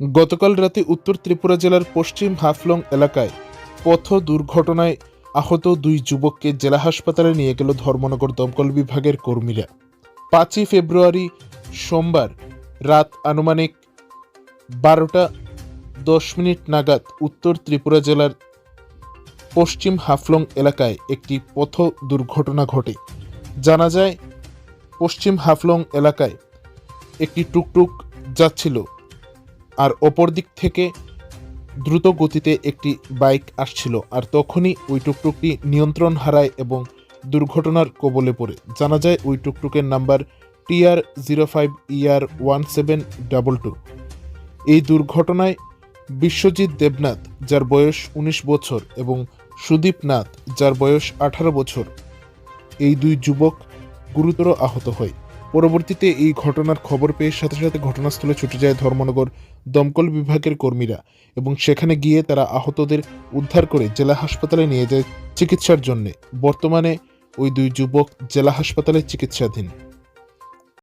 গতকাল রাতে উত্তর ত্রিপুরা জেলার পশ্চিম হাফলং এলাকায় পথ দুর্ঘটনায় আহত দুই যুবককে জেলা হাসপাতালে নিয়ে গেল ধর্মনগর দমকল বিভাগের কর্মীরা। পাঁচই ফেব্রুয়ারি সোমবার রাত আনুমানিক বারোটা দশ মিনিট নাগাদ উত্তর ত্রিপুরা জেলার পশ্চিম হাফলং এলাকায় একটি পথ দুর্ঘটনা ঘটে। জানা যায়, পশ্চিম হাফলং এলাকায় একটি টুকটুক যাচ্ছিল আর অপর দিক থেকে দ্রুত গতিতে একটি বাইক আসছিল আর তখনই ওই টুকটুকটি নিয়ন্ত্রণ হারায় এবং দুর্ঘটনার কবলে পড়ে। জানা যায় ওই টুকটুকের number TR zero five ER one seven double two. এই দুর্ঘটনায় বিশ্বজিৎ দেবনাথ, যার বয়স উনিশ বছর, এবং সুদীপ নাথ, যার বয়স আঠারো বছর, এই দুই যুবক গুরুতর আহত হয়। পরবর্তীতে এই ঘটনার খবর পেয়ে সাথে সাথে ঘটনাস্থলে ছুটে যায় ধর্মনগর দমকল বিভাগের কর্মীরা এবং সেখানে গিয়ে তারা আহতদের উদ্ধার করে জেলা হাসপাতালে নিয়ে যায় চিকিৎসার জন্যে। বর্তমানে ওই দুই যুবক জেলা হাসপাতালে চিকিৎসাধীন।